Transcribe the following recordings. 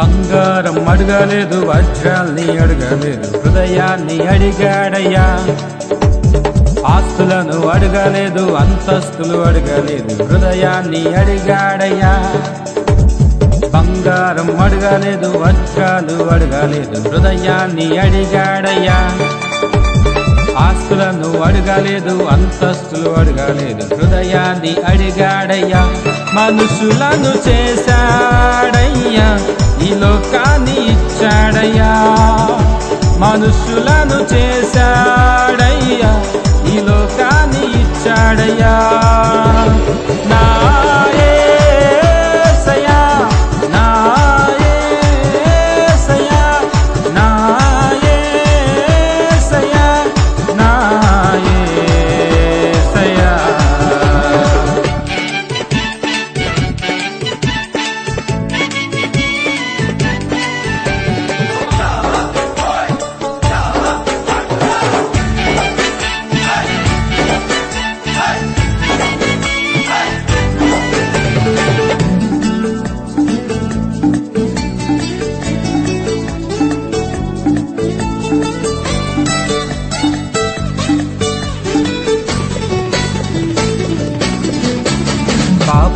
బంగారం అడగలేదు వజ్రాల్ని అడగలేదు హృదయాన్ని అడిగాడయ్యా. ఆస్తులను అడగలేదు అంతస్తులు అడగలేదు హృదయాన్ని అడిగాడయ్యా. బంగారం అడగలేదు వజ్రాలు అడగలేదు హృదయాన్ని అడిగాడయ్యా. ఆస్తులను అడగలేదు అంతస్తులు అడగలేదు హృదయాన్ని అడిగాడయ్యా. మనుషులను చేశా. మనుషులను చేశాడయ్యా. ఈ లోకాన్ని ఇచ్చాడయ్యా.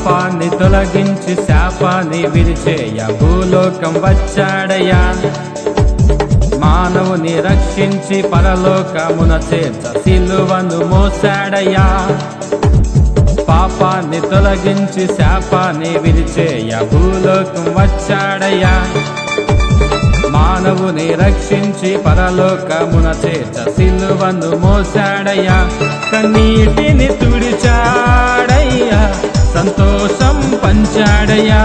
పాపాన్ని తొలగించి శాపాన్ని విరిచేయ. భూలోకం వచ్చాడయా మానవుని రక్షించి పరలోకమున చేర్చ. సిలువను మోసాడయా పాపాన్ని తొలగించి శాపాన్ని విరిచేయ. భూలోకం వచ్చాడయా మానవుని రక్షించి పరలోకమున చేర్చ. సిలువను మోసాడయ్యా. కన్నీటిని తుడిచాడయ్యా. సంతోషం పంచాడయ్యా.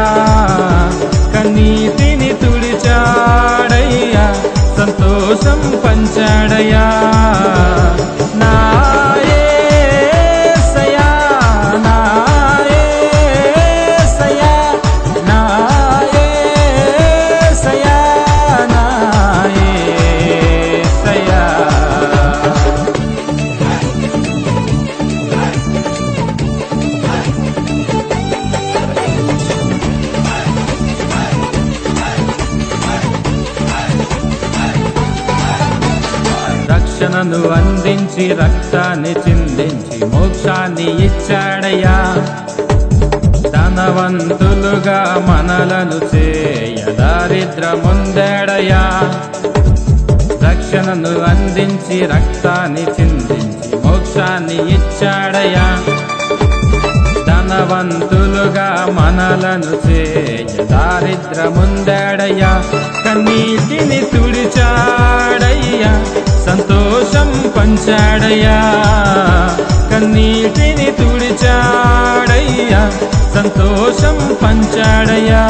కన్నీటిని తుడిచాడయ్యా. సంతోషం పంచాడయ్యా. రక్షణను అందించి రక్తాన్ని చిందించి మోక్షాన్ని ఇచ్చాడయ్యా. ధనవంతులుగా మనలను చేయ దారిద్రముందేడయ్యా. రక్షణను అందించి రక్తాన్ని చిందించి మోక్షాన్ని ఇచ్చాడయ్యా. ధనవంతులుగా మనలను చేయ దారిద్రముందేడయ్యా. కన్నీటిని సంతోషం కన్నీటిని తుడిచాడయ్యా. సంతోషం పంచాడయ్యా.